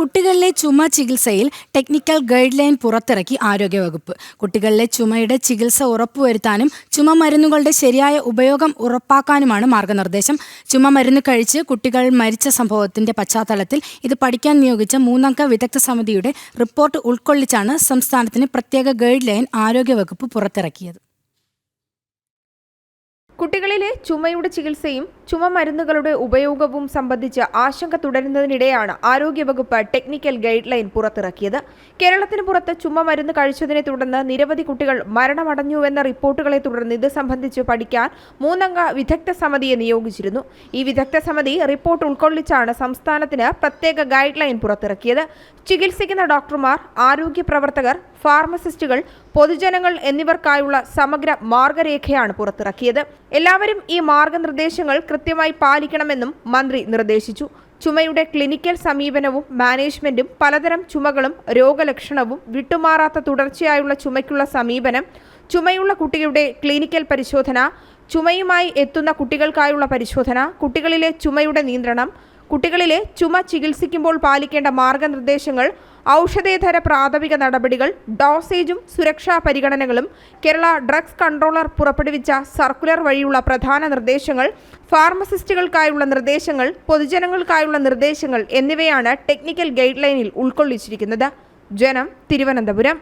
കുട്ടികളിലെ ചുമ ചികിത്സയിൽ ടെക്നിക്കൽ ഗൈഡ് ലൈൻ പുറത്തിറക്കി ആരോഗ്യവകുപ്പ്. കുട്ടികളിലെ ചുമയുടെ ചികിത്സ ഉറപ്പുവരുത്താനും ചുമ മരുന്നുകളുടെ ശരിയായ ഉപയോഗം ഉറപ്പാക്കാനുമാണ് മാർഗനിർദ്ദേശം. ചുമ മരുന്ന് കഴിച്ച് കുട്ടികൾ മരിച്ച സംഭവത്തിന്റെ പശ്ചാത്തലത്തിൽ ഇത് പഠിക്കാൻ നിയോഗിച്ച മൂന്നംഗ വിദഗ്ധ സമിതിയുടെ റിപ്പോർട്ട് ഉൾക്കൊള്ളിച്ചാണ് സംസ്ഥാനത്തിന് പ്രത്യേക ഗൈഡ് ലൈൻ ആരോഗ്യവകുപ്പ് പുറത്തിറക്കിയത്. കുട്ടികളിലെ ചുമയുടെ ചികിത്സയും ചുമ മരുന്നുകളുടെ ഉപയോഗവും സംബന്ധിച്ച് ആശങ്ക തുടരുന്നതിനിടെയാണ് ആരോഗ്യവകുപ്പ് ടെക്നിക്കൽ ഗൈഡ് ലൈൻ പുറത്തിറക്കിയത്. കേരളത്തിന് പുറത്ത് ചുമ മരുന്ന് കഴിച്ചതിനെ തുടർന്ന് നിരവധി കുട്ടികൾ മരണമടഞ്ഞുവെന്ന റിപ്പോർട്ടുകളെ തുടർന്ന് ഇത് സംബന്ധിച്ച് പഠിക്കാൻ മൂന്നംഗ വിദഗ്ധ സമിതിയെ നിയോഗിച്ചിരുന്നു. ഈ വിദഗ്ധ സമിതി റിപ്പോർട്ട് ഉൾക്കൊള്ളിച്ചാണ് സംസ്ഥാനത്തിന് പ്രത്യേക ഗൈഡ് ലൈൻ പുറത്തിറക്കിയത്. ചികിത്സിക്കുന്ന ഡോക്ടർമാർ ആരോഗ്യ പ്രവർത്തകർ ഫാർമസിസ്റ്റുകൾ പൊതുജനങ്ങൾ എന്നിവർക്കായുള്ള സമഗ്ര മാർഗരേഖയാണ് പുറത്തിറക്കിയത്. എല്ലാവരും ഈ മാർഗനിർദ്ദേശങ്ങൾ കൃത്യമായി പാലിക്കണമെന്നും മന്ത്രി നിർദ്ദേശിച്ചു. ചുമയുടെ ക്ലിനിക്കൽ സമീപനവും മാനേജ്മെന്റും പലതരം ചുമകളും രോഗലക്ഷണവും വിട്ടുമാറാത്ത തുടർച്ചയായുള്ള ചുമയ്ക്കുള്ള സമീപനം ചുമയുള്ള കുട്ടിയുടെ ക്ലിനിക്കൽ പരിശോധന ചുമയുമായി എത്തുന്ന കുട്ടികൾക്കായുള്ള പരിശോധന കുട്ടികളിലെ ചുമയുടെ നിയന്ത്രണം കുട്ടികളിലെ ചുമ ചികിത്സിക്കുമ്പോൾ പാലിക്കേണ്ട മാർഗനിർദ്ദേശങ്ങൾ ഔഷധേതര പ്രാഥമിക നടപടികൾ ഡോസേജും സുരക്ഷാ പരിഗണനകളും കേരള ഡ്രഗ്സ് കൺട്രോളർ പുറപ്പെടുവിച്ച സർക്കുലർ വഴിയുള്ള പ്രധാന നിർദ്ദേശങ്ങൾ ഫാർമസിസ്റ്റുകൾക്കായുള്ള നിർദ്ദേശങ്ങൾ പൊതുജനങ്ങൾക്കായുള്ള നിർദ്ദേശങ്ങൾ എന്നിവയാണ് ടെക്നിക്കൽ ഗൈഡ് ലൈനിൽ ഉൾക്കൊള്ളിച്ചിരിക്കുന്നത്. ജനം തിരുവനന്തപുരം.